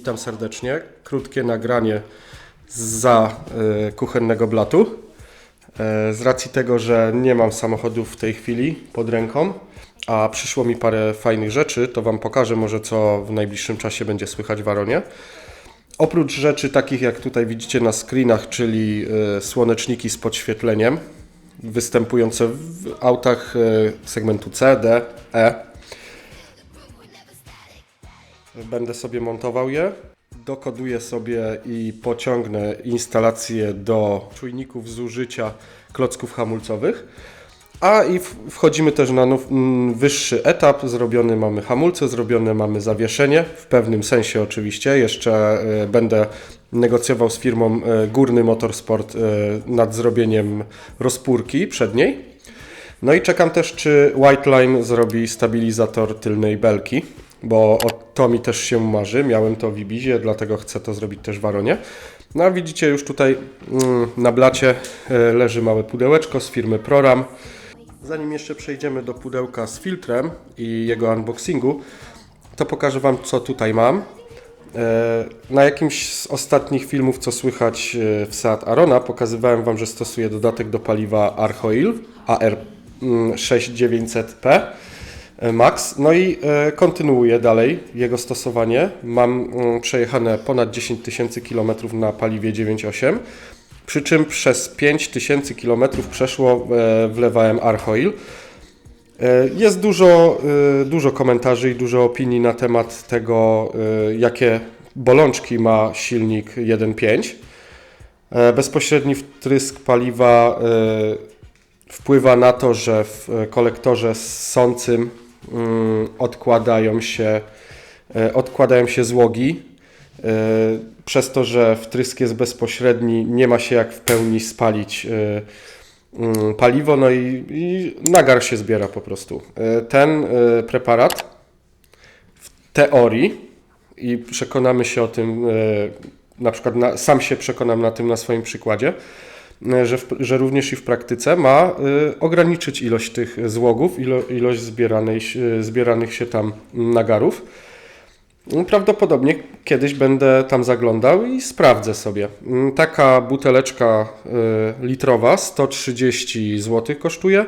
Witam serdecznie. Krótkie nagranie za e, kuchennego blatu. E, z racji tego, że nie mam samochodu w tej chwili pod ręką, a przyszło mi parę fajnych rzeczy, to Wam pokażę może co w najbliższym czasie będzie słychać w Aronie. Oprócz rzeczy takich jak tutaj widzicie na screenach, czyli e, słoneczniki z podświetleniem, występujące w autach segmentu C, D, E, Będę sobie montował je. Dokoduję sobie i pociągnę instalację do czujników zużycia klocków hamulcowych. A i wchodzimy też na now, wyższy etap. Zrobiony mamy hamulce, zrobione mamy zawieszenie, w pewnym sensie oczywiście. Jeszcze e, będę negocjował z firmą e, Górny Motorsport e, nad zrobieniem rozpórki przedniej. No i czekam też, czy Whiteline zrobi stabilizator tylnej belki, bo to mi też się marzy. Miałem to w Ibizie, dlatego chcę to zrobić też w Aronie. No a widzicie już tutaj mm, na blacie e, leży małe pudełeczko z firmy Proram. Zanim jeszcze przejdziemy do pudełka z filtrem i jego unboxingu, to pokażę Wam, co tutaj mam. E, Na jakimś z ostatnich filmów, co słychać e, w Seat Arona, pokazywałem Wam, że stosuję dodatek do paliwa Archoil AR mm, 6900P Max. No i e, kontynuuję dalej jego stosowanie. Mam mm, przejechane ponad 10 tysięcy km na paliwie 9.8. Przy czym przez 5000 km przeszło e, wlewałem Archoil. E, Jest dużo, e, dużo komentarzy i dużo opinii na temat tego, e, jakie bolączki ma silnik 1.5. E, Bezpośredni wtrysk paliwa e, wpływa na to, że w e, kolektorze ssącym mm, odkładają się, e, odkładają się złogi. E, Przez to, że wtrysk jest bezpośredni, nie ma się jak w pełni spalić e, mm, paliwo, no i, i nagar się zbiera po prostu. Ten preparat w teorii i przekonamy się o tym, na przykład na, sam się przekonam na tym na swoim przykładzie, że, w, że również i w praktyce ma e, ograniczyć ilość tych złogów, ilo, ilość zbieranej, e, zbieranych się tam nagarów. Prawdopodobnie kiedyś będę tam zaglądał i sprawdzę sobie. Mm, Taka buteleczka y, litrowa 130 zł kosztuje.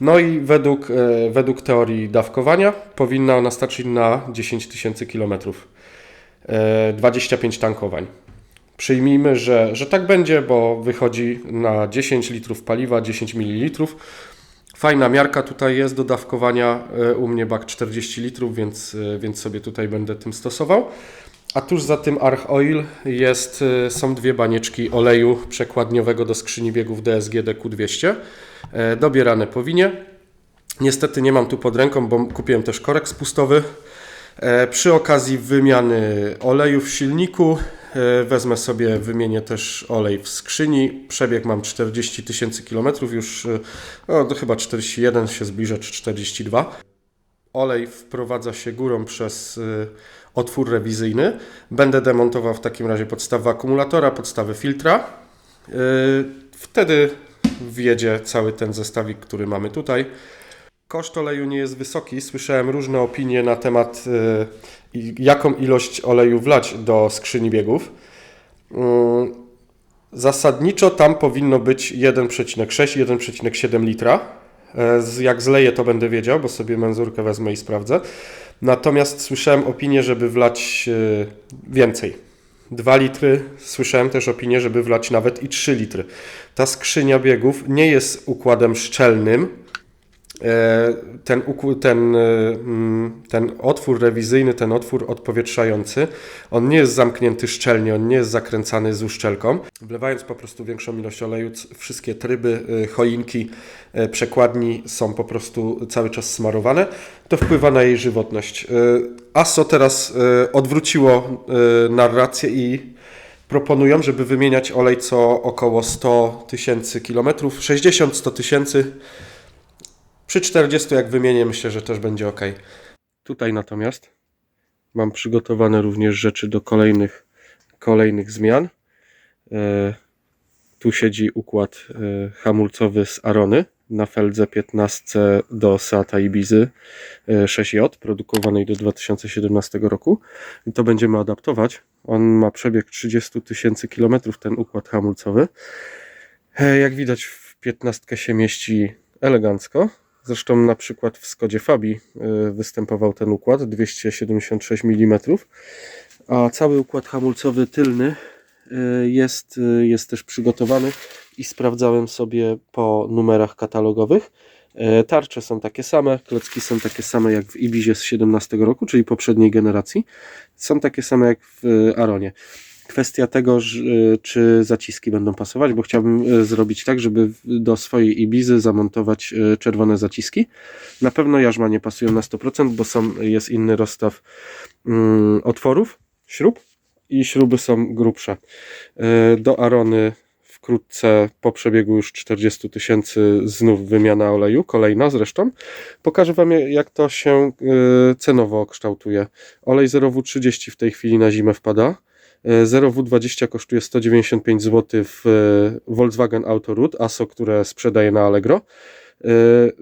No i według, y, według teorii dawkowania powinna ona starczyć na 10 tysięcy kilometrów. Y, 25 tankowań. Przyjmijmy, że, że tak będzie, bo wychodzi na 10 litrów paliwa 10 ml. Fajna miarka tutaj jest do dawkowania. e, U mnie bak 40 litrów, więc, e, więc sobie tutaj będę tym stosował. A tuż za tym Arch Oil jest, e, są dwie banieczki oleju przekładniowego do skrzyni biegów DSG DQ200, e, dobierane po winie. Niestety nie mam tu pod ręką, bo kupiłem też korek spustowy. Przy okazji wymiany oleju w silniku wezmę sobie, wymienię też olej w skrzyni. Przebieg mam 40 tysięcy kilometrów, już e, o, to chyba 41 się zbliża, czy 42. Olej wprowadza się górą przez y, otwór rewizyjny. Będę demontował w takim razie podstawę akumulatora, podstawę filtra. Wtedy wjedzie cały ten zestawik, który mamy tutaj. Koszt oleju nie jest wysoki. Słyszałem różne opinie na temat, y, jaką ilość oleju wlać do skrzyni biegów. Mm, Zasadniczo tam powinno być 1,6-1,7 litra. Z- Jak zleję, to będę wiedział, bo sobie menzurkę wezmę i sprawdzę. Natomiast słyszałem opinię, żeby wlać więcej. 2 litry. Słyszałem też opinię, żeby wlać nawet i 3 litry. Ta skrzynia biegów nie jest układem szczelnym. E, Ten, ten, e, mm, ten otwór rewizyjny, ten otwór odpowietrzający, on nie jest zamknięty szczelnie, on nie jest zakręcany z uszczelką. Wlewając po prostu większą ilość oleju, wszystkie tryby, y, choinki, przekładni są po prostu cały czas smarowane. To wpływa na jej żywotność. ASO teraz odwróciło narrację i proponują, żeby wymieniać olej co około 100 tysięcy kilometrów, 60-100 tysięcy. Przy 40 jak wymienię, myślę, że też będzie ok. Tutaj natomiast mam przygotowane również rzeczy do kolejnych, kolejnych zmian. E, Tu siedzi układ e, hamulcowy z Arony na Feldze 15 do Seata Ibizy e, 6J, produkowanej do 2017 roku. I to będziemy adaptować. On ma przebieg 30 tysięcy kilometrów, ten układ hamulcowy. E, Jak widać, w 15 się mieści elegancko. Zresztą na przykład w Skodzie Fabii e, występował ten układ 276 mm, a cały układ hamulcowy tylny e, jest, e, jest też przygotowany i sprawdzałem sobie po numerach katalogowych. Tarcze są takie same, klocki są takie same jak w Ibizie z 17 roku, czyli poprzedniej generacji. Są takie same jak w Aronie. Kwestia tego, e, czy zaciski będą pasować, bo chciałbym e, zrobić tak, żeby do swojej Ibizy zamontować e, czerwone zaciski. Na pewno jarzma nie pasują na 100%, bo są, jest inny rozstaw mm, otworów, śrub i śruby są grubsze. Do Arony wkrótce po przebiegu już 40 tysięcy znów wymiana oleju, kolejna zresztą. Pokażę Wam jak to się cenowo kształtuje. Olej 0W30 w tej chwili na zimę wpada. E, 0W20 kosztuje 195 zł w e, Volkswagen Autoroute, ASO, które sprzedaje na Allegro. E,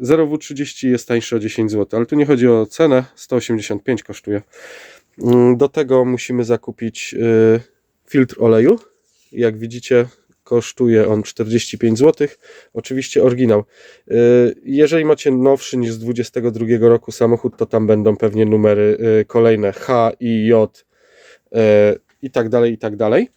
0W30 jest tańsze o 10 zł, ale tu nie chodzi o cenę, 185 kosztuje. Mm, Do tego musimy zakupić e, filtr oleju. Jak widzicie, kosztuje on 45 zł. Oczywiście oryginał. E, Jeżeli macie nowszy niż z 22 roku samochód, to tam będą pewnie numery e, kolejne H i J e, i tak dalej, i tak dalej.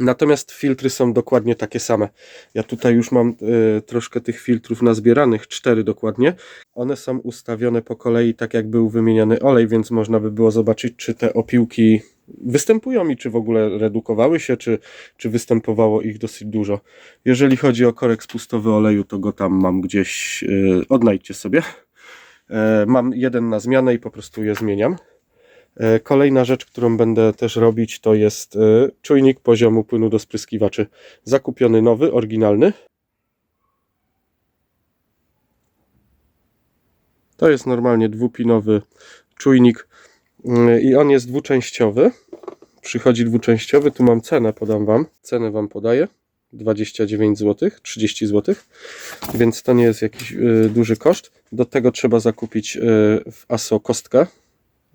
Natomiast filtry są dokładnie takie same. Ja tutaj już mam e, troszkę tych filtrów nazbieranych, cztery dokładnie. One są ustawione po kolei tak jak był wymieniany olej, więc można by było zobaczyć, czy te opiłki występują i czy w ogóle redukowały się, czy, czy występowało ich dosyć dużo. Jeżeli chodzi o korek spustowy oleju, to go tam mam gdzieś, yy, odnajdźcie sobie. E, Mam jeden na zmianę i po prostu je zmieniam. E, Kolejna rzecz, którą będę też robić, to jest e, czujnik poziomu płynu do spryskiwaczy. Zakupiony nowy, oryginalny. To jest normalnie dwupinowy czujnik yy, i on jest dwuczęściowy. Przychodzi dwuczęściowy, tu mam cenę, podam Wam. Cenę Wam podaję. 29 zł, 30 zł, więc to nie jest jakiś yy, duży koszt. Do tego trzeba zakupić w ASO kostkę.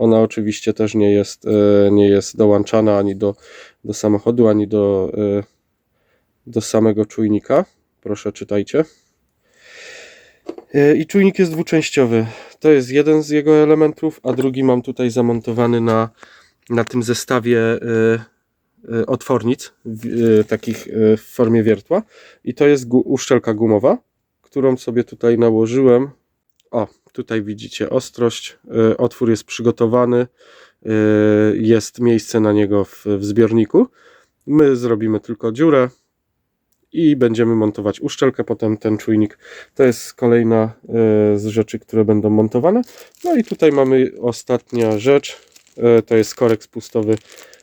Ona oczywiście też nie jest, yy, nie jest dołączana ani do, do samochodu, ani do, yy, do samego czujnika. Proszę, czytajcie. Yy, I czujnik jest dwuczęściowy. To jest jeden z jego elementów, a drugi mam tutaj zamontowany na, na tym zestawie otwornic, takich w formie wiertła. I to jest uszczelka gumowa, którą sobie tutaj nałożyłem. O, tutaj widzicie ostrość. Y, otwór jest przygotowany. Y, jest miejsce na niego w, w zbiorniku. My zrobimy tylko dziurę i będziemy montować uszczelkę, potem ten czujnik. To jest kolejna y, z rzeczy, które będą montowane. No i tutaj mamy ostatnia rzecz. E, To jest korek spustowy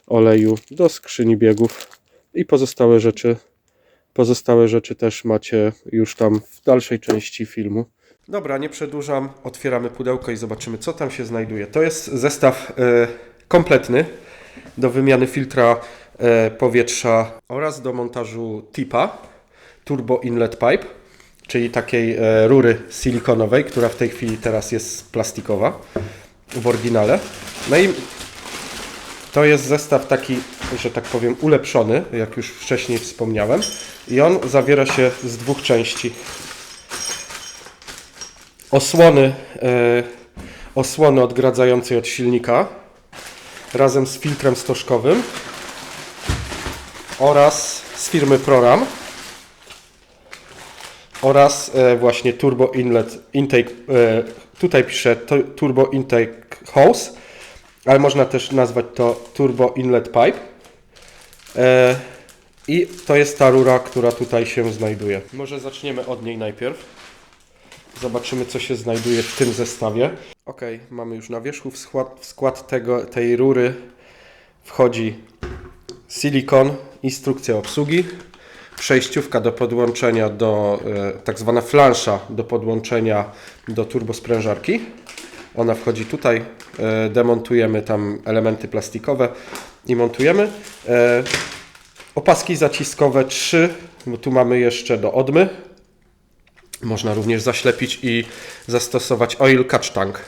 oleju do skrzyni biegów i pozostałe rzeczy. Pozostałe rzeczy też macie już tam w dalszej części filmu. Dobra, nie przedłużam. Otwieramy pudełko i zobaczymy, co tam się znajduje. To jest zestaw e, kompletny do wymiany filtra e, powietrza oraz do montażu TIPA Turbo Inlet Pipe, czyli takiej e, rury silikonowej, która w tej chwili teraz jest plastikowa w oryginale. No i to jest zestaw taki, że tak powiem, ulepszony, jak już wcześniej wspomniałem. I on zawiera się z dwóch części. Osłony, e, osłony odgradzającej od silnika razem z filtrem stożkowym oraz z firmy Proram oraz e, właśnie Turbo Inlet Intake, e, tutaj piszę to, Turbo Intake Hose, ale można też nazwać to Turbo Inlet Pipe. I to jest ta rura, która tutaj się znajduje. Może zaczniemy od niej najpierw. Zobaczymy, co się znajduje w tym zestawie. Ok, mamy już na wierzchu w skład, w skład tego, tej rury wchodzi silikon, instrukcja obsługi, przejściówka do podłączenia do, e, tak zwana flansza do podłączenia do turbosprężarki. Ona wchodzi tutaj, e, demontujemy tam elementy plastikowe i montujemy. E, Opaski zaciskowe 3, bo tu mamy jeszcze do odmy. Można również zaślepić i zastosować oil catch tank,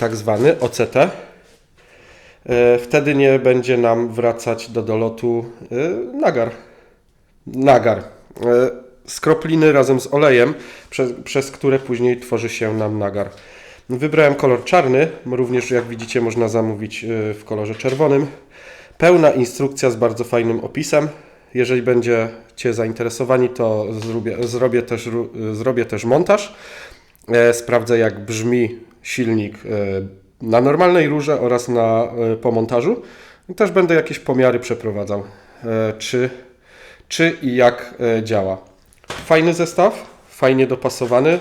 tak zwany OCT. E, Wtedy nie będzie nam wracać do dolotu e, nagar. Nagar. E, Skropliny razem z olejem, przez, przez które później tworzy się nam nagar. Wybrałem kolor czarny, również jak widzicie można zamówić e, w kolorze czerwonym. Pełna instrukcja z bardzo fajnym opisem. Jeżeli będziecie zainteresowani, to zrobię, zrobię, też, zrobię też montaż. E, Sprawdzę, jak brzmi silnik e, na normalnej rurze oraz na, e, po montażu. I też będę jakieś pomiary przeprowadzał, czy, czy i jak działa. Fajny zestaw, fajnie dopasowany.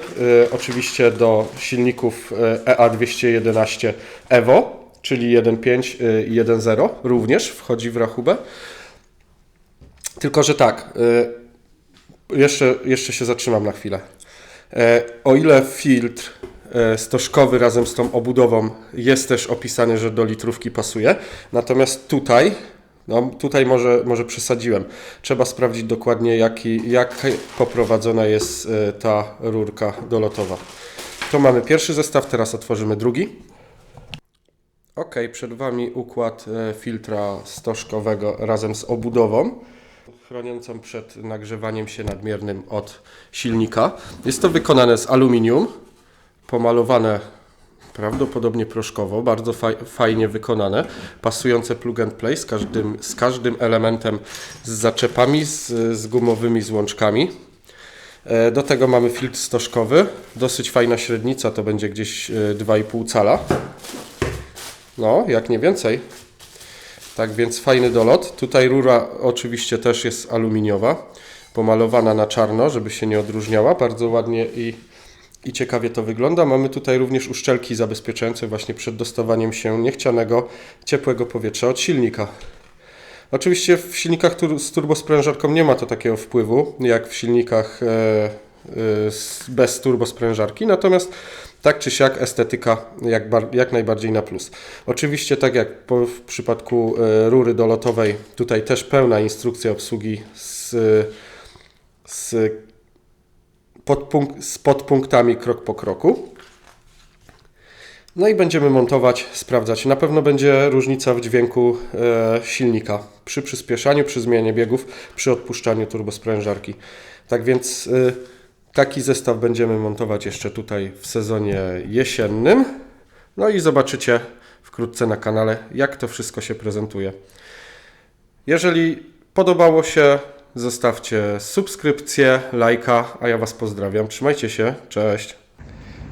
Oczywiście do silników e, EA211 Evo, czyli 1.5 e, i 1.0 również wchodzi w rachubę. Tylko, że tak, e, jeszcze, jeszcze się zatrzymam na chwilę. E, O ile filtr e, stożkowy razem z tą obudową jest też opisany, że do litrówki pasuje, natomiast tutaj, no tutaj może, może przesadziłem. Trzeba sprawdzić dokładnie, jaki, jak poprowadzona jest ta rurka dolotowa. To mamy pierwszy zestaw, teraz otworzymy drugi. Ok, przed Wami układ filtra stożkowego razem z obudową chroniącą przed nagrzewaniem się nadmiernym od silnika. Jest to wykonane z aluminium, pomalowane prawdopodobnie proszkowo, bardzo faj, fajnie wykonane, pasujące plug and play z każdym, z każdym elementem, z zaczepami, z, z gumowymi złączkami. E, Do tego mamy filtr stożkowy, dosyć fajna średnica, to będzie gdzieś e, 2,5 cala. No, jak nie więcej. Tak więc fajny dolot. Tutaj rura oczywiście też jest aluminiowa, pomalowana na czarno, żeby się nie odróżniała. Bardzo ładnie i, i ciekawie to wygląda. Mamy tutaj również uszczelki zabezpieczające właśnie przed dostawaniem się niechcianego ciepłego powietrza od silnika. Oczywiście w silnikach tur- z turbosprężarką nie ma to takiego wpływu jak w silnikach e, e, bez turbosprężarki, natomiast tak czy siak estetyka jak, jak najbardziej na plus. Oczywiście tak jak w przypadku e, rury dolotowej, tutaj też pełna instrukcja obsługi z, z, podpunk- z podpunktami krok po kroku. No i będziemy montować, sprawdzać. Na pewno będzie różnica w dźwięku e, silnika przy przyspieszaniu, przy zmianie biegów, przy odpuszczaniu turbosprężarki. Tak więc e, taki zestaw będziemy montować jeszcze tutaj w sezonie jesiennym. No i zobaczycie wkrótce na kanale, jak to wszystko się prezentuje. Jeżeli podobało się, zostawcie subskrypcję, lajka, a ja Was pozdrawiam. Trzymajcie się, cześć.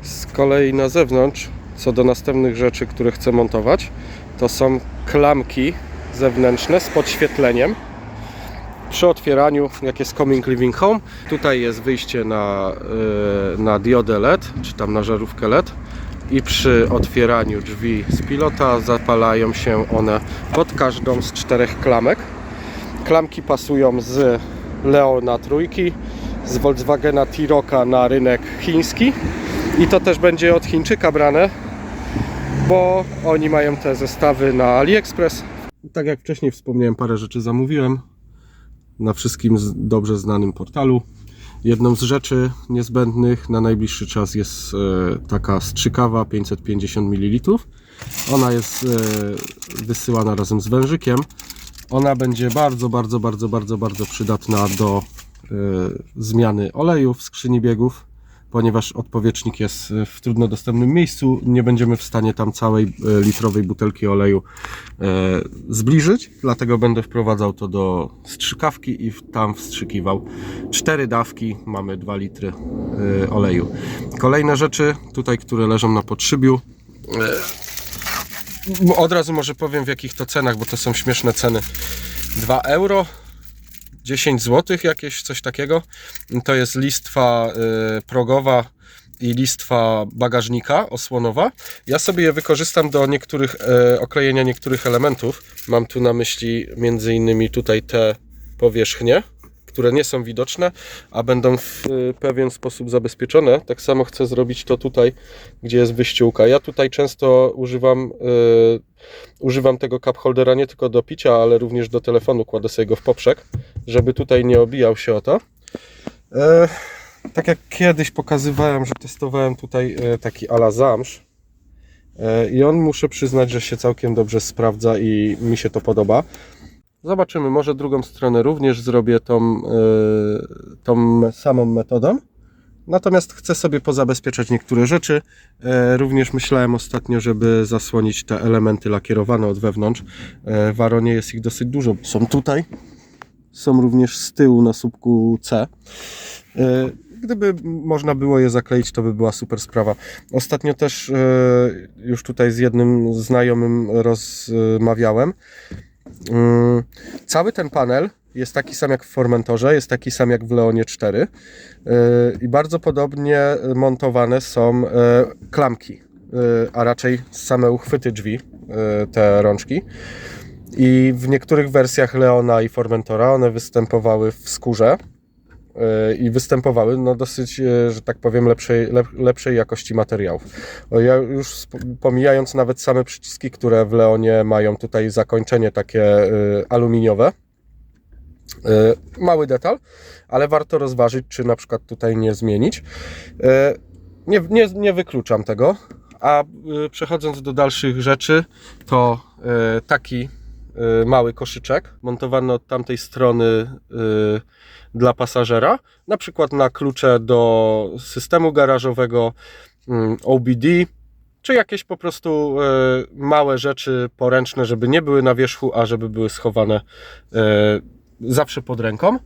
Z kolei na zewnątrz, co do następnych rzeczy, które chcę montować, to są klamki zewnętrzne z podświetleniem. Przy otwieraniu, jak jest Coming Living Home, tutaj jest wyjście na, yy, na diodę LED, czy tam na żarówkę LED i przy otwieraniu drzwi z pilota zapalają się one pod każdą z czterech klamek. Klamki pasują z Leona trójki, z Volkswagena T-Rocka na rynek chiński i to też będzie od Chińczyka brane, bo oni mają te zestawy na AliExpress. Tak jak wcześniej wspomniałem, parę rzeczy zamówiłem na wszystkim dobrze znanym portalu. Jedną z rzeczy niezbędnych na najbliższy czas jest e, taka strzykawa 550 ml. Ona jest e, wysyłana razem z wężykiem. Ona będzie bardzo, bardzo, bardzo, bardzo, bardzo przydatna do e, zmiany oleju w skrzyni biegów, ponieważ odpowietrznik jest e, w trudno dostępnym miejscu. Nie będziemy w stanie tam całej e, litrowej butelki oleju e, zbliżyć, dlatego będę wprowadzał to do strzykawki i tam wstrzykiwał. Cztery dawki, mamy 2 litry oleju. Kolejne rzeczy tutaj, które leżą na podszybiu. Od razu może powiem w jakich to cenach, bo to są śmieszne ceny. 2 euro, 10 zł jakieś, coś takiego. To jest listwa y, progowa i listwa bagażnika osłonowa. Ja sobie je wykorzystam do niektórych e, oklejenia niektórych elementów. Mam tu na myśli między innymi tutaj te powierzchnie, które nie są widoczne, a będą w y, pewien sposób zabezpieczone. Tak samo chcę zrobić to tutaj, gdzie jest wyściółka. Ja tutaj często używam, y, używam tego cup holdera nie tylko do picia, ale również do telefonu. Kładę sobie go w poprzek, żeby tutaj nie obijał się o to. E, tak jak kiedyś pokazywałem, że testowałem tutaj e, taki ala zamsz e, i on muszę przyznać, że się całkiem dobrze sprawdza i mi się to podoba. Zobaczymy, może drugą stronę również zrobię tą, e, tą samą metodą. Natomiast chcę sobie pozabezpieczać niektóre rzeczy. E, Również myślałem ostatnio, żeby zasłonić te elementy lakierowane od wewnątrz. E, W Aronie jest ich dosyć dużo. Są tutaj, są również z tyłu na słupku C. E, Gdyby można było je zakleić, to by była super sprawa. Ostatnio też już tutaj z jednym znajomym rozmawiałem. Cały ten panel jest taki sam jak w Formentorze, jest taki sam jak w Leonie 4 e, i bardzo podobnie montowane są e, klamki, e, a raczej same uchwyty drzwi, te rączki. I w niektórych wersjach Leona i Formentora one występowały w skórze i występowały no dosyć, e, że tak powiem, lepszej, lep, lepszej jakości materiałów. Ja już pomijając nawet same przyciski, które w Leonie mają tutaj zakończenie takie e, aluminiowe, e, mały detal, ale warto rozważyć, czy na przykład tutaj nie zmienić. Nie, nie, nie wykluczam tego. A przechodząc do dalszych rzeczy, to taki mały koszyczek montowany od tamtej strony e, dla pasażera, na przykład na klucze do systemu garażowego, mm, OBD, czy jakieś po prostu małe rzeczy poręczne, żeby nie były na wierzchu, a żeby były schowane zawsze pod ręką.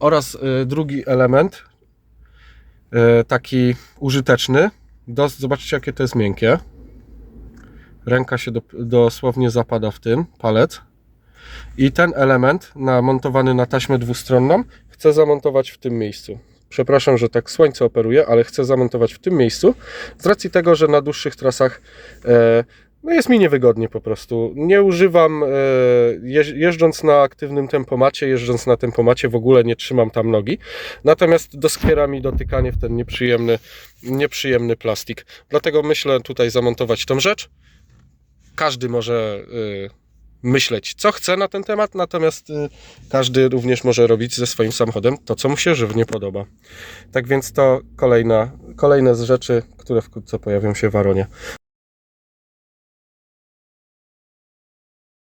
Oraz drugi element, taki użyteczny. Dos, zobaczcie, jakie to jest miękkie. Ręka się do, dosłownie zapada w tym, palec. I ten element, namontowany na taśmę dwustronną, chcę zamontować w tym miejscu. Przepraszam, że tak słońce operuje, ale chcę zamontować w tym miejscu z racji tego, że na dłuższych trasach e, no jest mi niewygodnie po prostu. Nie używam, e, jeżdżąc na aktywnym tempomacie, jeżdżąc na tempomacie w ogóle nie trzymam tam nogi. Natomiast doskwiera mi dotykanie w ten nieprzyjemny, nieprzyjemny plastik. Dlatego myślę tutaj zamontować tą rzecz. Każdy może y, myśleć, co chce na ten temat, natomiast y, każdy również może robić ze swoim samochodem to, co mu się żywnie podoba. Tak więc to kolejna, kolejne z rzeczy, które wkrótce pojawią się w Aronie.